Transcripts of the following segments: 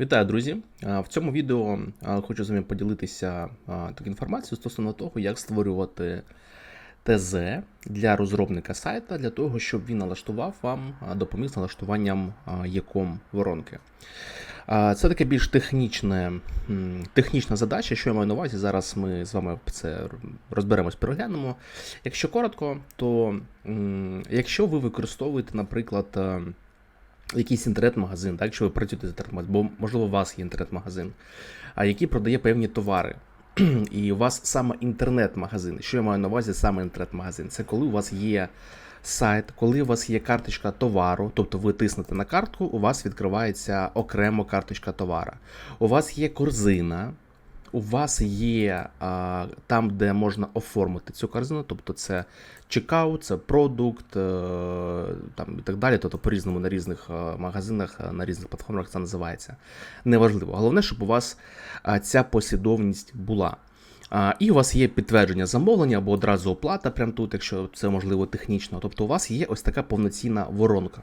Вітаю, друзі! В цьому відео хочу з вами поділитися а, такою інформацією стосовно того, як створювати ТЗ для розробника сайта, для того, щоб він налаштував вам, допоміг з налаштуванням яком воронки. Це таке більш технічне, технічна задача, що я маю на увазі. Зараз ми з вами це розберемось, переглянемо. Якщо коротко, то якщо ви використовуєте, наприклад, якийсь інтернет-магазин, так, якщо ви працюєте з інтернет-магазином, бо можливо у вас є інтернет-магазин, а який продає певні товари. І у вас саме інтернет-магазин. Що я маю на увазі саме інтернет-магазин? Це коли у вас є сайт, коли у вас є карточка товару, тобто ви тиснете на картку, у вас відкривається окремо карточка товара. У вас є корзина, у вас є а, там, де можна оформити цю корзину, тобто це чекаут, це продукт е, там, і так далі. Тобто по-різному на різних е, магазинах, е, на різних платформах це називається. Неважливо. Головне, щоб у вас ця послідовність була. І у вас є підтвердження замовлення або одразу оплата, прямо тут, якщо це можливо технічно. Тобто у вас є ось така повноцінна воронка.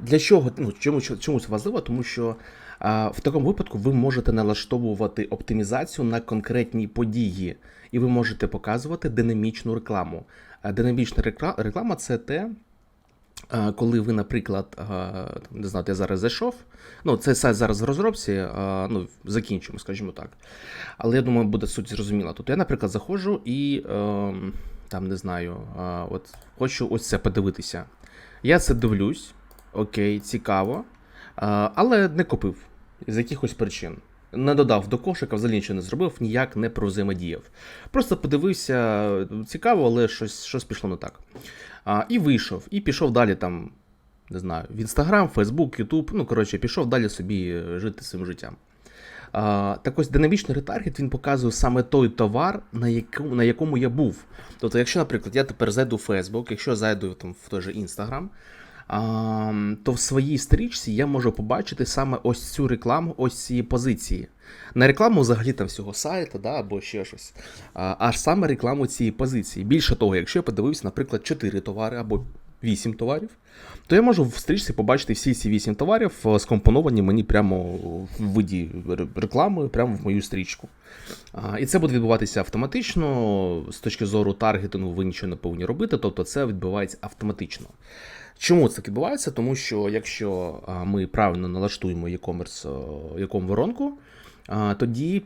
Для чого? Ну, чому, чому це важливо? Тому що в такому випадку ви можете налаштовувати оптимізацію на конкретні події, і ви можете показувати динамічну рекламу. Динамічна реклама це те. Коли ви, наприклад, не знаю, я зараз зайшов, ну цей сайт зараз в розробці, ну закінчуємо, скажімо так. Але я думаю, буде суть зрозуміла. Тобто я, наприклад, заходжу і ем, там не знаю, от хочу ось це подивитися. Я це дивлюсь, окей, цікаво, але не купив з якихось причин. Не додав до кошика, взагалі нічого не зробив, ніяк не провзаємодіяв. Просто подивився, цікаво, але щось, щось пішло не так. А, і вийшов, і пішов далі там, не знаю, в Інстаграм, Фейсбук, Ютуб. Ну, коротше, пішов далі собі жити своїм життям. А, так ось динамічний ретаргет він показує саме той товар, на якому, на якому я був. Тобто, якщо, наприклад, я тепер зайду в Facebook, якщо зайду там, в той же а, то в своїй стрічці я можу побачити саме ось цю рекламу, ось цієї позиції. Не рекламу взагалі там всього сайту, да, або ще щось, а, а саме рекламу цієї позиції. Більше того, якщо я подивився, наприклад, 4 товари або 8 товарів, то я можу в стрічці побачити всі ці 8 товарів е, скомпоновані мені прямо в виді реклами, прямо в мою стрічку. І це буде відбуватися автоматично. З точки зору таргетингу ви нічого не повинні робити, тобто це відбувається автоматично. Чому це так відбувається? Тому що якщо ми правильно налаштуємо e-commerce, е, e-com воронку, тоді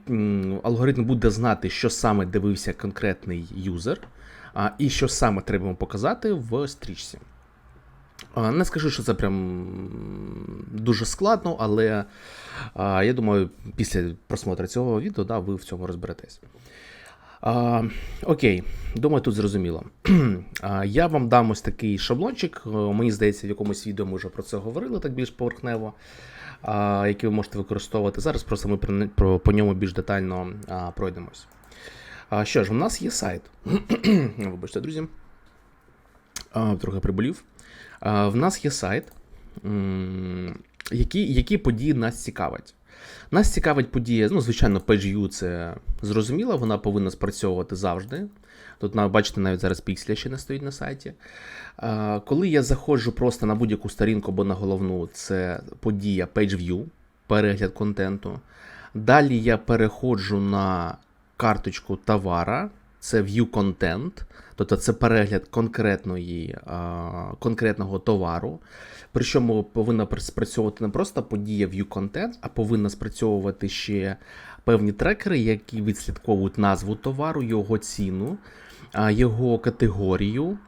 алгоритм буде знати, що саме дивився конкретний юзер, і що саме треба йому показати в стрічці. Не скажу, що це прям дуже складно, але я думаю, після просмотру цього відео да, ви в цьому розберетесь. А, окей, думаю, тут зрозуміло. А, я вам дам ось такий шаблончик. е, Мені здається, в якомусь відео ми вже про це говорили так більш поверхнево, а, який ви можете використовувати. Зараз просто ми про, про, по ньому більш детально а, пройдемось. А, що ж, у нас є сайт. Вибачте, друзі. А, трохи приболів. А, в нас є сайт, які, які події нас цікавить. Нас цікавить подія, ну, звичайно, PageView це зрозуміло, вона повинна спрацьовувати завжди. Тут, бачите, навіть зараз пікселя ще не стоїть на сайті. Коли я заходжу просто на будь-яку сторінку або на головну, це подія PageView, перегляд контенту. Далі я переходжу на карточку товара, це View Content, тобто це перегляд конкретної, конкретного товару. Причому повинна спрацьовувати не просто подія View Content, а повинна спрацьовувати ще певні трекери, які відслідковують назву товару, його ціну, його категорію,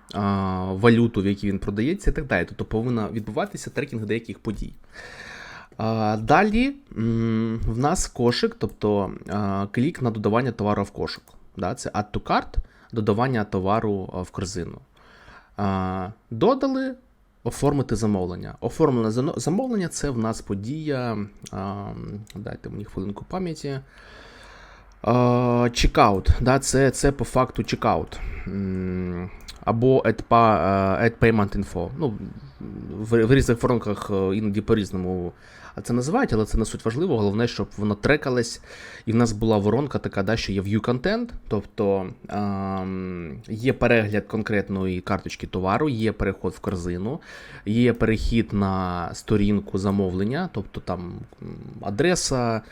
валюту, в якій він продається, і так далі. Тобто повинна відбуватися трекінг деяких подій. Далі в нас кошик, тобто клік на додавання товару в кошик. Да, це Add to cart, додавання товару в корзину. Додали, оформити замовлення. Оформлене замовлення це в нас подія. Дайте мені хвилинку пам'яті. Чекаут. Да, це, це по факту чекаут. Або add, pa- е, add payment info. Ну, в, різних формах е, іноді по-різному це називають, але це не суть важливо. Головне, щоб воно трекалось, і в нас була воронка така, да, що є view content, тобто ем, є перегляд конкретної карточки товару, є переход в корзину, є перехід на сторінку замовлення, тобто там адреса.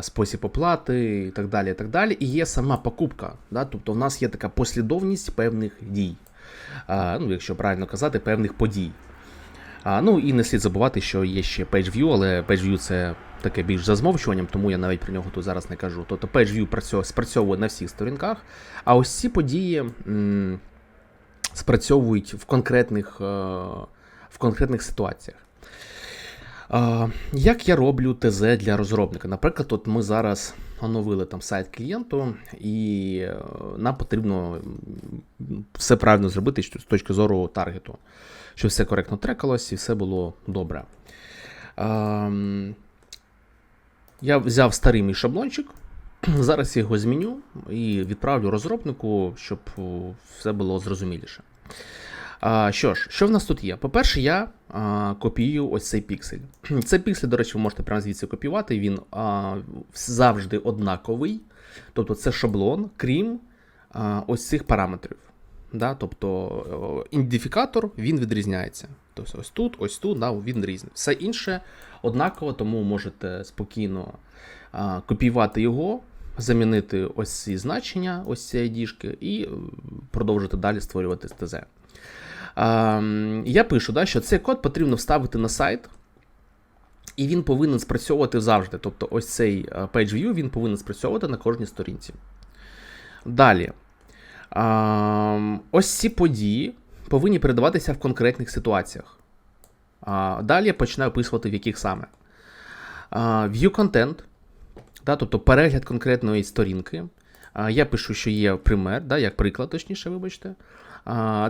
Спосіб оплати і так далі. І так далі. І є сама покупка. Да? Тобто в нас є така послідовність певних дій, ну, якщо правильно казати, певних подій. А, ну і не слід забувати, що є ще PageView, але PageView це таке більш за змовчуванням, тому я навіть про нього тут зараз не кажу. Тобто PageView працьовує, спрацьовує на всіх сторінках, а ось ці події м, спрацьовують в конкретних, е, в конкретних ситуаціях. Як я роблю ТЗ для розробника? Наприклад, от ми зараз оновили там сайт клієнту, і е, нам потрібно все правильно зробити з точки зору таргету, щоб все коректно трекалось і все було добре. Я взяв старий мій шаблончик, зараз я його зміню і відправлю розробнику, щоб все було зрозуміліше. А, що ж, що в нас тут є? По-перше, я а, копіюю ось цей піксель. Цей піксель, до речі, ви можете прямо звідси копіювати, він а, завжди однаковий. Тобто це шаблон, крім а, ось цих параметрів. Да? Тобто ідентифікатор він відрізняється. Тобто ось тут, ось тут, да, він різний. Все інше однаково, тому можете спокійно а, копіювати його, замінити ось ці значення, ось ці ID-шки, і е, продовжити далі створювати ТЗ. Я пишу, да, що цей код потрібно вставити на сайт. І він повинен спрацьовувати завжди. Тобто, ось цей е, page view він повинен спрацьовувати на кожній сторінці. Далі. Ось ці події повинні передаватися в конкретних ситуаціях. Далі я починаю описувати, в яких саме. View content, да, тобто перегляд конкретної сторінки. Я пишу, що є пример, да, як приклад, точніше, вибачте.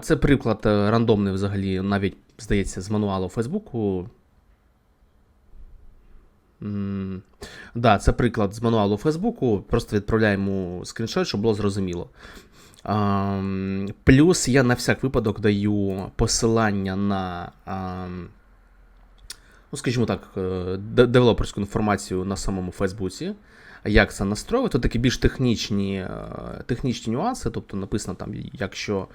Це приклад е, рандомний взагалі, навіть, здається, з мануалу Фейсбуку. М, Да, це приклад з мануалу Фейсбуку. Просто відправляємо скріншот, щоб було зрозуміло. Плюс я на всяк випадок даю посилання на, ну, скажімо так, е, девелоперську інформацію на самому Фейсбуці. Як це настроювати, такі більш технічні, е, технічні нюанси, тобто написано там, як що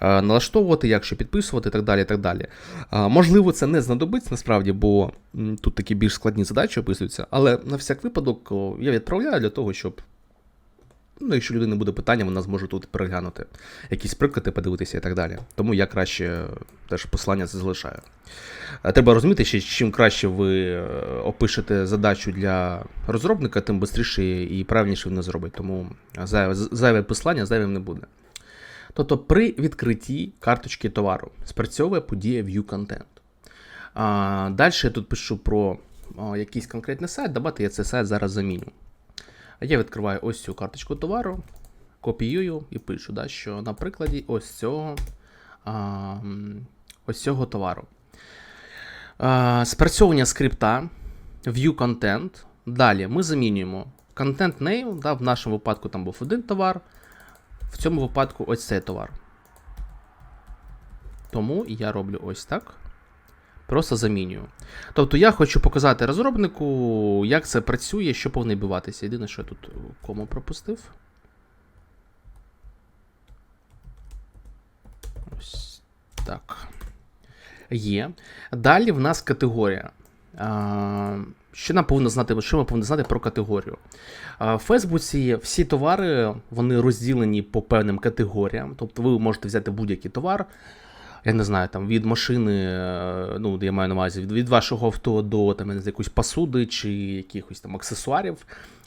е, налаштовувати, як що підписувати і так далі. і так далі. Можливо, це не знадобиться насправді, бо тут такі більш складні задачі описуються, але на всяк випадок я відправляю для того, щоб Ну, якщо людини буде питання, вона зможе тут переглянути якісь приклади, подивитися і так далі. Тому я краще е, теж посилання це залишаю. Е, Треба розуміти, що чим краще ви е, опишете задачу для розробника, тим швидше і правильніше він зробить. Тому зайве, зайве посилання зайвим не буде. Тобто при відкритті карточки товару спрацьовує подія View Content. Далі я тут пишу про якийсь конкретний сайт. Давайте я цей сайт зараз заміню. Я відкриваю ось цю карточку товару, копіюю і пишу, да, що на прикладі ось цього, а, ось цього товару. А, спрацьовування скрипта, view content. Далі ми замінюємо content name, да, в нашому випадку там був один товар, в цьому випадку ось цей товар. Тому я роблю ось так. Просто замінюю. Тобто я хочу показати розробнику, як це працює, що повинно відбуватися. Єдине, що я тут кому пропустив. Ось так. Є. Далі в нас категорія. Що нам повинно знати, що ми повинні знати про категорію? В Фейсбуці всі товари вони розділені по певним категоріям. Тобто ви можете взяти будь-який товар, я не знаю, там від машини, е, ну, я маю на увазі, від, від вашого авто до там, якоїсь посуди чи якихось там аксесуарів.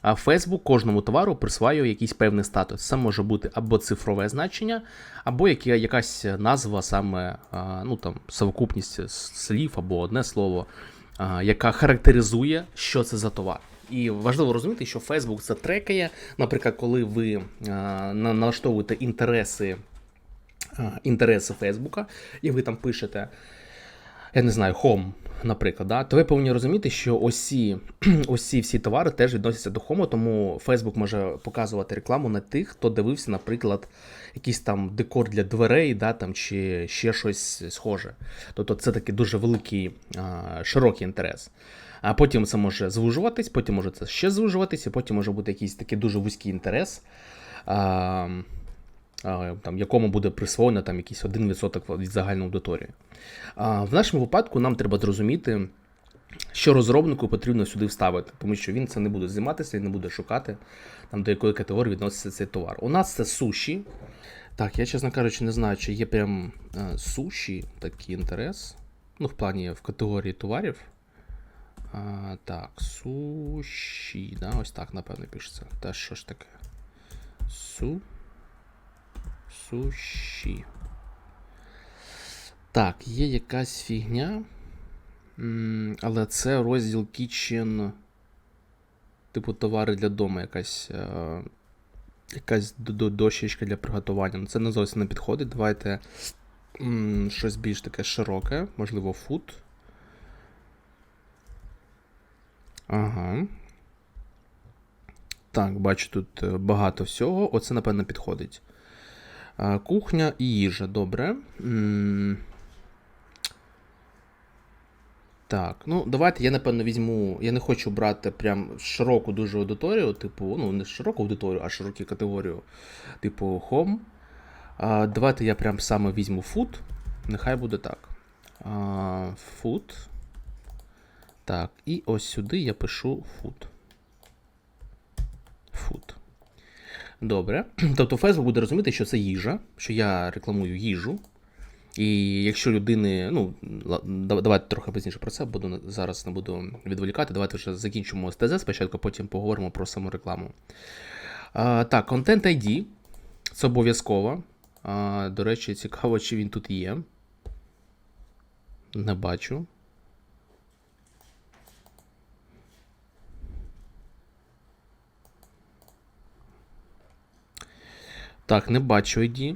А Facebook кожному товару присваює якийсь певний статус. Це може бути або цифрове значення, або яка, якась назва, саме ну, там, совокупність слів або одне слово, яка характеризує, що це за товар. І важливо розуміти, що Facebook це трекає. Наприклад, коли ви налаштовуєте інтереси інтереси Фейсбука, і ви там пишете я не знаю, Home, наприклад, да, то ви повинні розуміти, що осі, осі всі товари теж відносяться до Home, тому Facebook може показувати рекламу на тих, хто дивився, наприклад, якийсь там декор для дверей, да, там, чи ще щось схоже. Тобто це такий дуже великий, широкий інтерес. А потім це може звужуватись, потім може це ще звужуватись, і потім може бути якийсь такий дуже вузький інтерес. Там, якому буде присвоєно там, якийсь 1% від загальної аудиторії. В нашому випадку нам треба зрозуміти, що розробнику потрібно сюди вставити, тому що він це не буде займатися, він не буде шукати, там, до якої категорії відноситься цей товар. У нас це суші. Так, я, чесно кажучи, не знаю, чи є прям е, суші такий інтерес. Ну, в плані в категорії товарів. А, так, суші. Да, ось так, напевно, пишеться. Та що ж таке? Су. Суші. Так, є якась фігня. Але це розділ Kitchen. Типу товари для дому, якась. Е, якась до- до- дощечка для приготування. Ну, Це не зовсім не підходить. Давайте щось більш таке широке, можливо, фуд. Ага. Так, бачу тут е, багато всього. Оце, напевно, підходить. Кухня і їжа, добре. Так, ну давайте я напевно візьму. Я не хочу брати прям широку дуже аудиторію, типу, ну не широку аудиторію, а широку категорію, типу Home. А, Давайте я прям саме візьму food. Нехай буде так. А, Food. Так, і ось сюди я пишу food. Food. Добре. Тобто Facebook буде розуміти, що це їжа, що я рекламую їжу. І якщо людини, ну, давайте трохи пізніше про це, буду зараз не буду відволікати. Давайте вже закінчимо з ТЗ спочатку, потім поговоримо про саму рекламу. А, так, Content ID. Це обов'язково. До речі, цікаво, чи він тут є. Не бачу. Так, не бачу ID.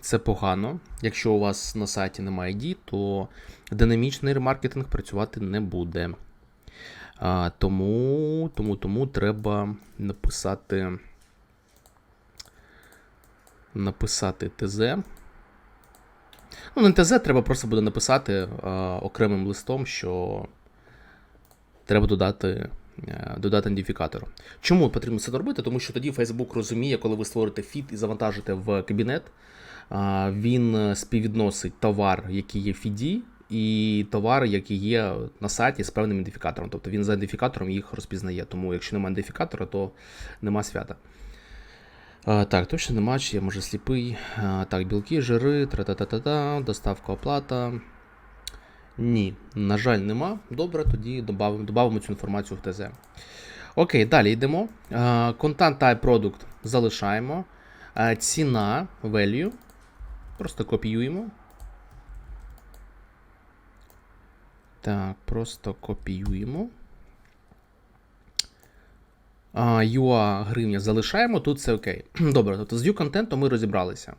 Це погано. Якщо у вас на сайті немає ID, то динамічний ремаркетинг працювати не буде. А, тому, тому, тому треба написати. Написати ТЗ. Ну, не ТЗ, треба просто буде написати а, окремим листом, що треба додати, додати ідентифікатор. Чому потрібно це робити? Тому що тоді Facebook розуміє, коли ви створите фіт і завантажите в кабінет, він е, співвідносить товар, який є в фіді, і товари, які є на сайті з певним ідентифікатором. Тобто він за ідентифікатором їх розпізнає. Тому якщо немає ідентифікатора, то нема свята. Так, точно нема, чи я може сліпий. Так, білки, жири, тра-та-та-та-та, доставка оплата. Ні, на жаль, нема. Добре, тоді добавимо цю інформацію в ТЗ. Окей, далі йдемо. А, Content Type Product залишаємо. Ціна value. Просто копіюємо. Так, просто копіюємо. А, UA гривня залишаємо, тут все окей. Добре, тобто з view контенту ми розібралися.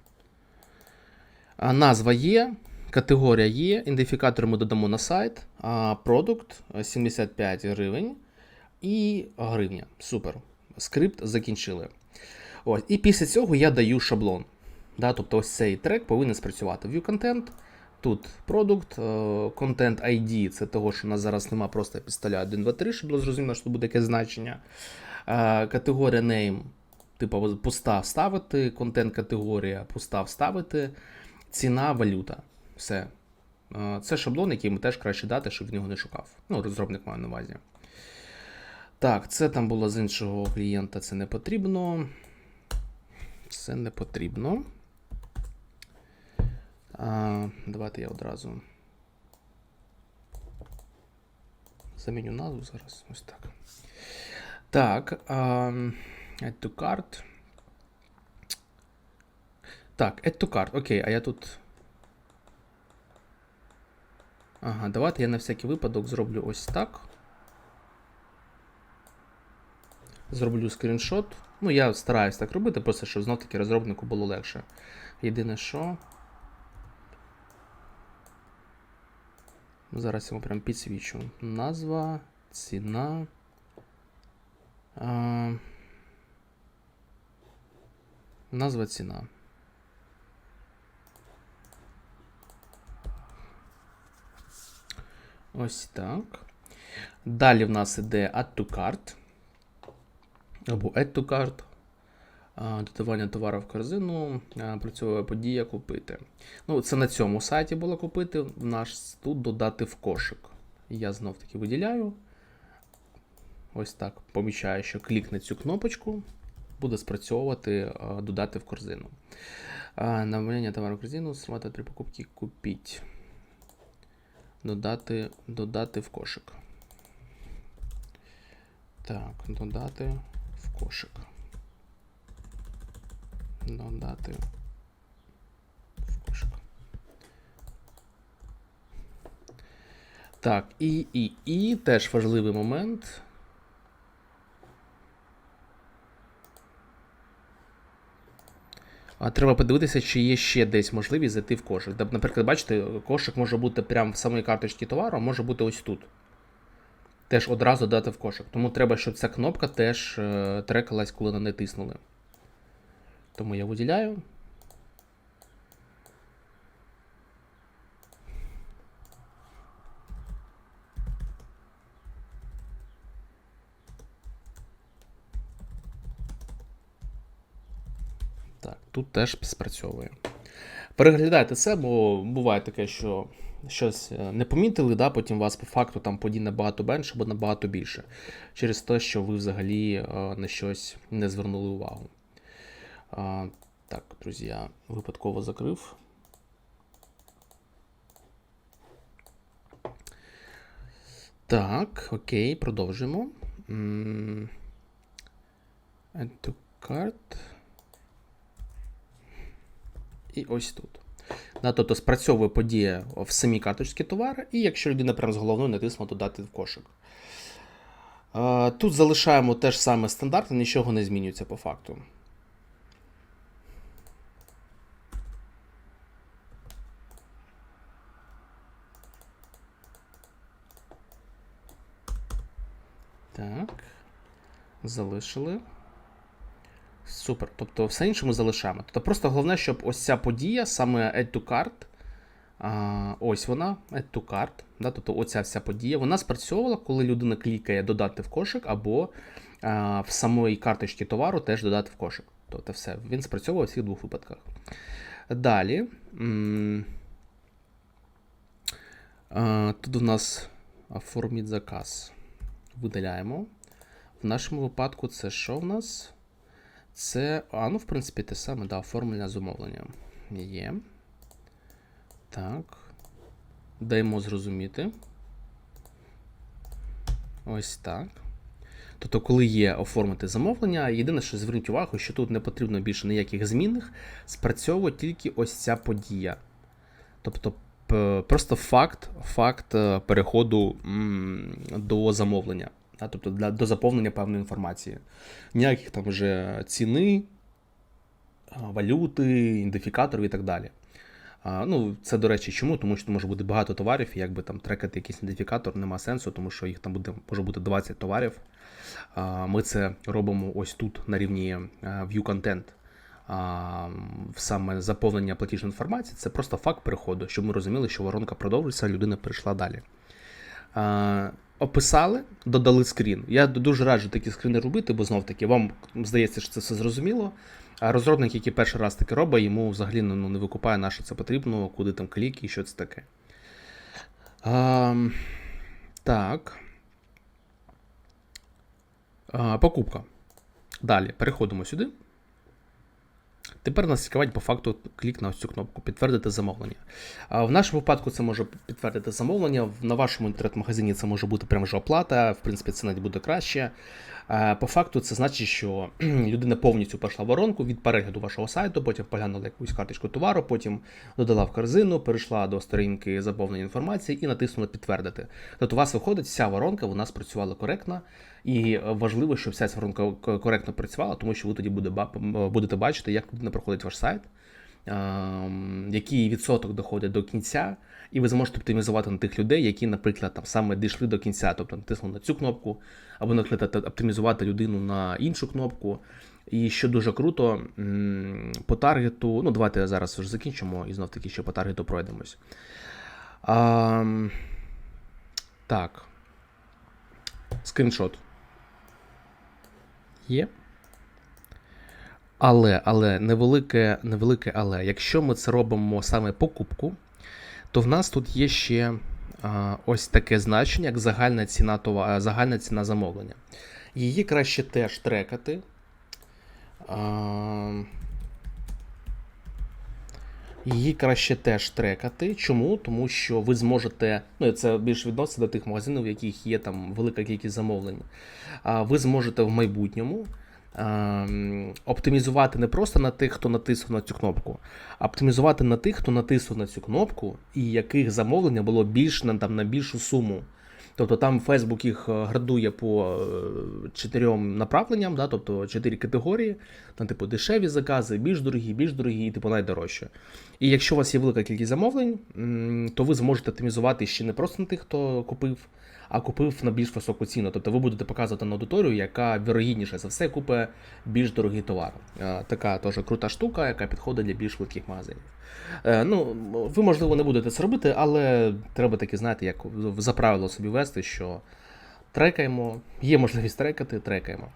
Назва є, категорія є, ідентифікатор ми додамо на сайт, а, продукт е, 75 гривень і гривня. Супер. Скрипт закінчили. Ось. І після цього я даю шаблон. Да, тобто ось цей трек повинен спрацювати. View content, тут продукт, е, content ID це того, що у нас зараз нема, просто я підставляю 1, 2, 3, щоб було зрозуміло, що буде якесь значення. Е, Категорія name, типу пуста вставити, контент категорія пуста вставити, ціна, валюта. Все. Це шаблон, який ми теж краще дати, щоб в нього не шукав. Ну, розробник має на увазі. Так, це там було з іншого клієнта, це не потрібно. Це не потрібно. А, давайте я одразу заміню назву зараз. Ось так. Так. А, add to cart. Так, add to cart. Окей, а я тут. Ага, давайте я на всякий випадок зроблю ось так. Зроблю скріншот. Ну, я стараюсь так робити, просто щоб знов таки розробнику було легше. Єдине що. Зараз я прям підсвічу. Назва, ціна. А, назва ціна. Ось так. Далі в нас іде Add to Cart. Або Add to Cart. Додавання товару в корзину, працює подія купити. Ну, це на цьому сайті було купити. В наш тут додати в кошик. Я знов таки виділяю. Ось так. Помічаю, що клік на цю кнопочку буде спрацьовувати додати в корзину. А, Намаляння товару в корзину, сформати три покупки купіть. Додати, додати в кошик. Так, додати в кошик. Додати в кошик. Так, і, і, і теж важливий момент. Треба подивитися, чи є ще десь можливість зайти в кошик. Наприклад, бачите, кошик може бути прямо в самій карточці товару, а може бути ось тут. Теж одразу дати в кошик. Тому треба, щоб ця кнопка теж е, трекалась, коли на не тиснули. Тому я виділяю. Так, тут теж спрацьовує. Переглядайте це, бо буває таке, що щось е, не помітили, да, потім вас по факту там подій набагато менше або набагато більше. Через те, що ви взагалі е, на щось не звернули увагу. Так, друзі, я випадково закрив. Так, окей, продовжуємо. М, Add to cart. І ось тут. Да, тобто спрацьовує подія в самій карточці товару, і якщо людина прямо з головною натиснула додати в кошик. Тут залишаємо те ж саме стандарт, нічого не змінюється по факту. Так. Залишили. Супер. Тобто все інше ми залишаємо. Тобто просто головне, щоб ось ця подія, саме Add to Cart, а, ось вона, Add to Cart, да, тобто оця вся подія, вона спрацьовувала, коли людина клікає додати в кошик, або а, в самої карточці товару теж додати в кошик. Тобто все, він спрацьовував у всіх двох випадках. Далі. Тут у нас оформіть заказ. Видаляємо. В нашому випадку це що в нас? Це, а, ну, в принципі, те саме, да, оформлення замовлення. Є. Так. Даємо зрозуміти. Ось так. Тобто, коли є оформити замовлення, єдине, що зверніть увагу, що тут не потрібно більше ніяких змінних, спрацьовує тільки ось ця подія. Тобто, просто факт, факт е, переходу до замовлення. Да, тобто для, до заповнення певної інформації. Ніяких там вже ціни, валюти, ідентифікаторів і так далі. А, ну, Це, до речі, чому? Тому що може бути багато товарів, і якби там трекати якийсь ідентифікатор нема сенсу, тому що їх там буде, може бути 20 товарів. А, ми це робимо ось тут на рівні а, View Content. А, саме заповнення платіжної інформації це просто факт переходу, щоб ми розуміли, що воронка продовжується, людина перейшла далі. А, описали, додали скрін. Я дуже раджу такі скріни робити, бо знов таки вам здається, що це все зрозуміло. А розробник, який перший раз таке робить, йому взагалі ну, не викупає, на що це потрібно, куди там клік і що це таке. А, так. А, покупка. Далі переходимо сюди. Тепер нас цікавить по факту клік на ось цю кнопку Підтвердити замовлення. В нашому випадку це може підтвердити замовлення. На вашому інтернет-магазині це може бути прямо вже оплата, в принципі, це навіть буде краще. По факту, це значить, що людина повністю пройшла воронку від перегляду вашого сайту, потім поглянула якусь карточку товару, потім додала в корзину, перейшла до сторінки заповнення інформації і натиснула підтвердити. Тобто у вас виходить, вся воронка вона спрацювала коректно, і важливо, щоб вся ця воронка коректно працювала, тому що ви тоді будете бачити, як людина проходить ваш сайт. який відсоток доходить до кінця, і ви зможете оптимізувати на тих людей, які, наприклад, там саме дійшли до кінця, тобто натиснули на цю кнопку, або наприклад, оптимізувати людину на іншу кнопку. І що дуже круто, по таргету, ну давайте зараз вже закінчимо і знов таки ще по таргету пройдемось. А, так. Скріншот. Є. Але, але, невелике, невелике але. Якщо ми це робимо саме покупку, то в нас тут є ще а, ось таке значення, як загальна ціна, това- загальна ціна замовлення. Її краще теж трекати. А, Її краще теж трекати. Чому? Тому що ви зможете, ну це більш відноситься до тих магазинів, в яких є там велика кількість замовлень. Ви зможете в майбутньому оптимізувати не просто на тих, хто натиснув на цю кнопку, а оптимізувати на тих, хто натиснув на цю кнопку, і яких замовлення було більш на, там, на більшу суму. Тобто там Facebook їх е, градує по е, чотирьом направленням, да, тобто чотири категорії, там, типу, дешеві закази, більш дорогі, більш дорогі, і типу найдорожче. І якщо у вас є велика кількість замовлень, то ви зможете оптимізувати ще не просто на тих, хто купив, а купив на більш високу ціну. Тобто ви будете показувати на аудиторію, яка вірогідніше за все купить більш дорогий товар. Е, Така теж крута штука, яка підходить для більш швидких магазинів. Е, Ну, ви, можливо, не будете це робити, але треба таки знати, як за правило собі вести, що трекаємо, є можливість трекати, трекаємо.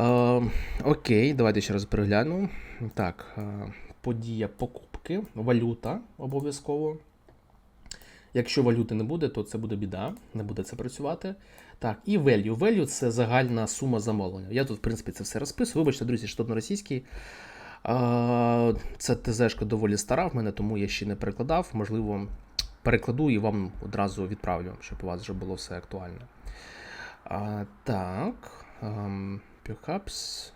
Е, окей, давайте ще раз перегляну. Так, подія покупки, валюта обов'язково. Якщо валюти не буде, то це буде біда, не буде це працювати. Так, і value. Value це загальна сума замовлення. Я тут, в принципі, це все розписую. Вибачте, друзі, що на російській. Це ТЗшка доволі стара в мене, тому я ще не перекладав. Можливо, перекладу і вам одразу відправлю, щоб у вас вже було все актуально. А, Так. Um, pickups.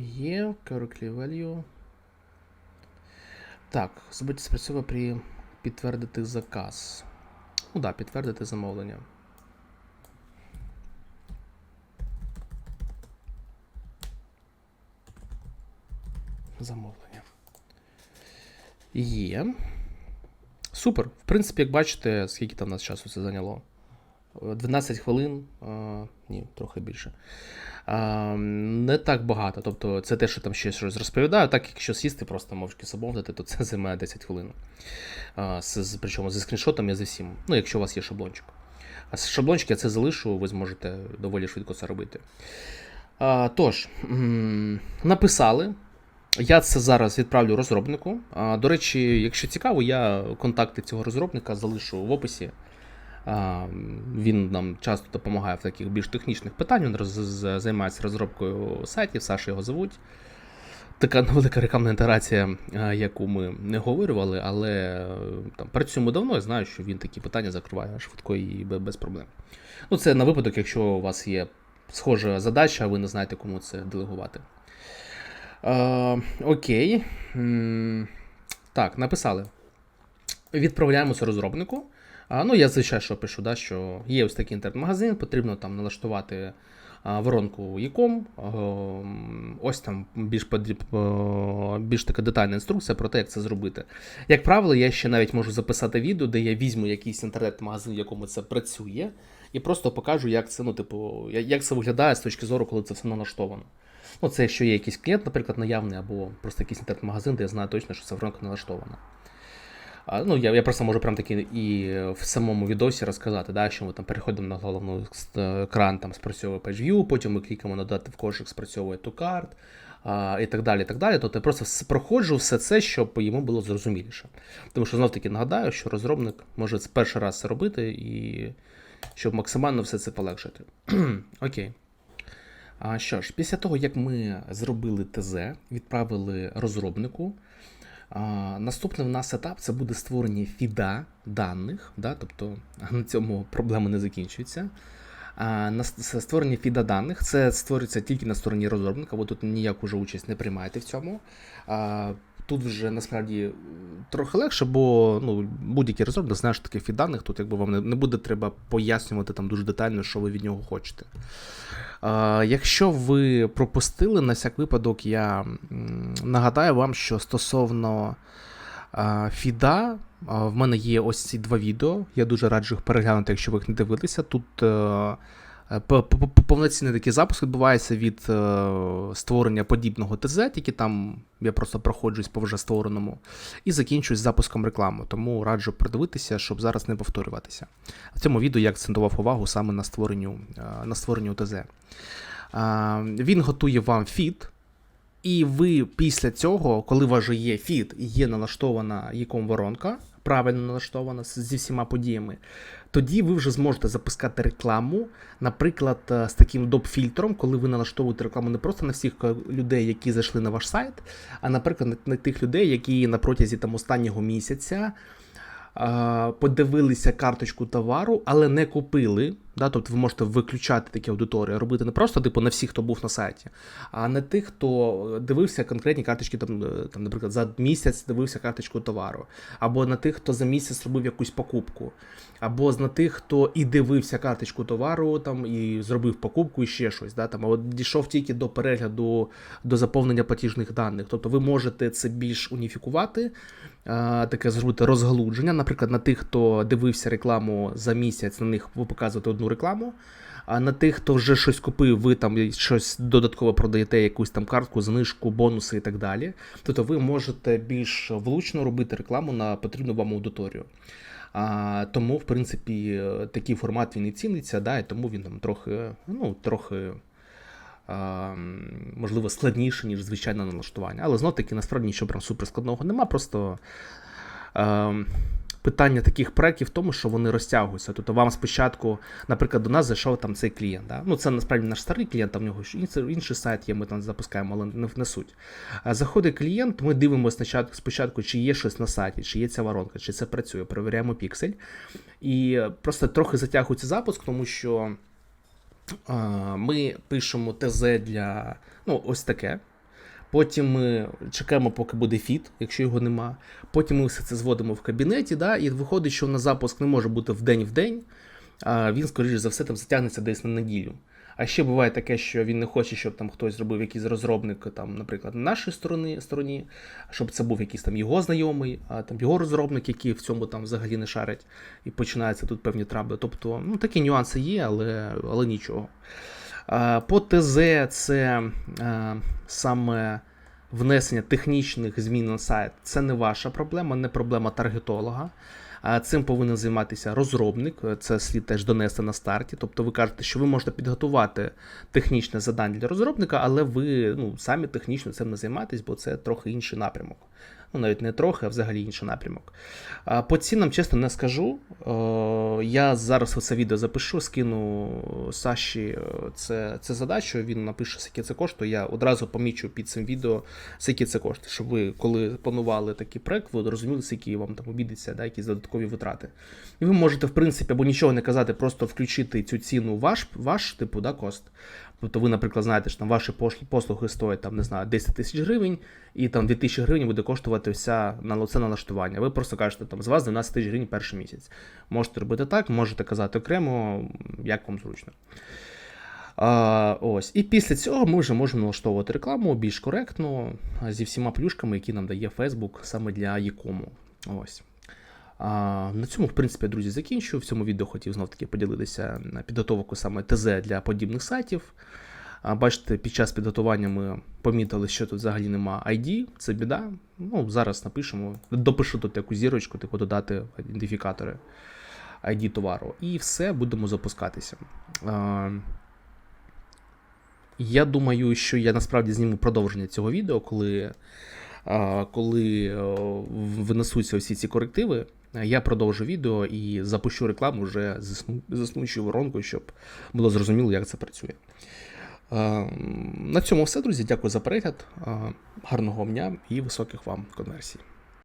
Є, correctly value. Так, забудьте спрацьовує при підтвердити заказ. Ну да, підтвердити замовлення. Замовлення. Є. Супер. В принципі, як бачите, скільки там у нас часу це зайняло? 12 хвилин, ні, трохи більше. Не так багато. Тобто, це те, що там ще щось розповідаю. Так, якщо сісти, просто мовчки замовити, то це займає 10 хвилин. А, з, причому зі скріншотом я зі всім. Ну, якщо у вас є шаблончик. А з шаблончик я це залишу, ви зможете доволі швидко це робити. Тож, написали. Я це зараз відправлю розробнику. До речі, якщо цікаво, я контакти цього розробника залишу в описі. Він нам часто допомагає в таких більш технічних питань. Він роз, займається розробкою сайтів, Саша його звуть. Така невелика рекламна інтеграція, яку ми не говорювали, але е, там, працюємо давно і знаю, що він такі питання закриває швидко і без проблем. Ну, це на випадок, якщо у вас є схожа задача, а ви не знаєте, кому це делегувати. Е, окей. Так, написали. Відправляємося розробнику. А, ну, я звичайно що пишу, да, що є ось такий інтернет-магазин, потрібно там налаштувати а, воронку e-com. Ось там більш, подріб- більш така детальна інструкція про те, як це зробити. Як правило, я ще навіть можу записати відео, де я візьму якийсь інтернет-магазин, в якому це працює, і просто покажу, як це, ну, типу, як це виглядає з точки зору, коли це все налаштовано. Ну, це якщо є якийсь клієнт, наприклад, наявний, або просто якийсь інтернет-магазин, де я знаю точно, що це воронка налаштована. Ну, я, я просто можу прям таки і в самому відосі розказати, да, що ми там переходимо на головну ст- екран, там спрацьовує PageView, потім ми клікаємо надати в кошик, спрацьовує ToCard, а, і так далі. і так далі. Тобто я просто проходжу все це, щоб йому було зрозуміліше. Тому що знов таки нагадаю, що розробник може це перший раз це робити, і щоб максимально все це полегшити. Окей. А що ж, після того, як ми зробили ТЗ, відправили розробнику, наступний в нас етап це буде створення фіда даних, да, тобто на цьому проблема не закінчується. На створення фіда даних це створюється тільки на стороні розробника, бо тут ніяку вже участь не приймаєте в цьому. Тут вже насправді е, трохи легше, бо ну, будь-який розробник знає, що таке фід даних, тут якби вам не, буде треба пояснювати там дуже детально, що ви від нього хочете. А, якщо ви пропустили, на всяк випадок, я нагадаю вам, що стосовно а, фіда, в мене є ось ці два відео. Я дуже раджу їх переглянути, якщо ви їх не дивилися. Тут е, Е, Повноцінний такий запуск відбувається від е, створення подібного ТЗ, тільки там я просто проходжусь по вже створеному, і закінчуюсь запуском реклами. Тому раджу придивитися, щоб зараз не повторюватися. В цьому відео я акцентував увагу саме на створенню, е, на створенню ТЗ. Е, Він готує вам фід. І ви після цього, коли у вас вже є фід і є налаштована яком воронка, правильно налаштована зі всіма подіями, тоді ви вже зможете запускати рекламу, наприклад, е, з таким доп-фільтром, коли ви налаштовуєте рекламу не просто на всіх е, людей, які зайшли на ваш сайт, а наприклад, на, тих людей, які на протязі там останнього місяця е, подивилися карточку товару, але не купили. Да, тобто ви можете виключати такі аудиторії, робити не просто типу на всіх, хто був на сайті, а на тих, хто дивився конкретні карточки, там, е, там, наприклад, за місяць дивився карточку товару, або на тих, хто за місяць робив якусь покупку, або на тих, хто і дивився карточку товару, там і зробив покупку і ще щось. Да, там, а от дійшов тільки до перегляду, до заповнення платіжних даних. Тобто ви можете це більш уніфікувати, а, таке зробити розгалудження. Наприклад, на тих, хто дивився рекламу за місяць, на них ви показуєте одну рекламу. А на тих, хто вже щось купив, ви там щось додатково продаєте, якусь там картку, знижку, бонуси і так далі. Тобто ви можете більш влучно робити рекламу на потрібну вам аудиторію. А, тому, в принципі, такий формат він і ціниться, да, і тому він там трохи, ну, трохи. Можливо, складніше, ніж звичайне налаштування. Але знов таки, насправді нічого прям суперскладного нема. Просто питання таких проєктів в тому, що вони розтягуються. Тобто вам спочатку, наприклад, до нас зайшов там цей клієнт. Да? Ну, це насправді наш старий клієнт, там в нього інший, сайт є, ми там запускаємо, але не, не суть. Заходить клієнт, ми дивимося спочатку, чи є щось на сайті, чи є ця воронка, чи це працює, перевіряємо піксель. І просто трохи затягується запуск, тому що. Ми пишемо ТЗ для ну, ось таке. Потім ми чекаємо, поки буде фіт, якщо його нема. Потім ми все це зводимо в кабінеті, да, і виходить, що на запуск не може бути в день в день, а він, скоріш за все, там затягнеться десь на неділю. А ще буває таке, що він не хоче, щоб там хтось зробив якийсь розробник, там, наприклад, на нашій стороні, стороні, щоб це був якийсь там його знайомий, а там його розробник, який в цьому там взагалі не шарить, і починаються тут певні трабли. Тобто, ну такі нюанси є, але, але нічого. По ТЗ це саме внесення технічних змін на сайт. Це не ваша проблема, не проблема таргетолога. Цим повинен займатися розробник, це слід теж донести на старті. Тобто ви кажете, що ви можете підготувати технічне завдання для розробника, але ви ну, самі технічно цим не займаєтесь, бо це трохи інший напрямок. Ну, навіть не трохи, а взагалі інший напрямок. А По цінам, чесно, не скажу. Е, Я зараз це відео запишу, скину Саші е, це, це задачу, він напише, скільки це коштує. Я одразу помічу під цим відео, скільки це коштує, щоб ви, коли планували такий проект, ви розуміли, скільки вам там обійдеться, да, якісь додаткові витрати. І ви можете, в принципі, або нічого не казати, просто включити цю ціну ваш, ваш типу, да, кост. Тобто ви, наприклад, знаєте, що там ваші послуги стоять там, не знаю, 10 тисяч гривень, і там 2 тисячі гривень буде коштувати вся це налаштування. Ви просто кажете, там з вас 12 тисяч гривень перший місяць. Можете робити так, можете казати окремо, як вам зручно. А, ось. І після цього ми вже можемо налаштовувати рекламу більш коректно зі всіма плюшками, які нам дає Facebook саме для Якому. Ось. На цьому, в принципі, друзі, закінчую. В цьому відео хотів знов таки поділитися на підготовку саме ТЗ для подібних сайтів. Бачите, під час підготування ми помітили, що тут взагалі нема ID, це біда. Ну, Зараз напишемо, допишу тут яку зірочку, типу додати ідентифікатори ID товару. І все, будемо запускатися. Я думаю, що я насправді зніму продовження цього відео, коли, коли винесуться всі ці корективи. Я продовжу відео і запущу рекламу вже з існуючою воронкою, щоб було зрозуміло, як це працює. На цьому все, друзі. Дякую за перегляд. Гарного дня і високих вам конверсій.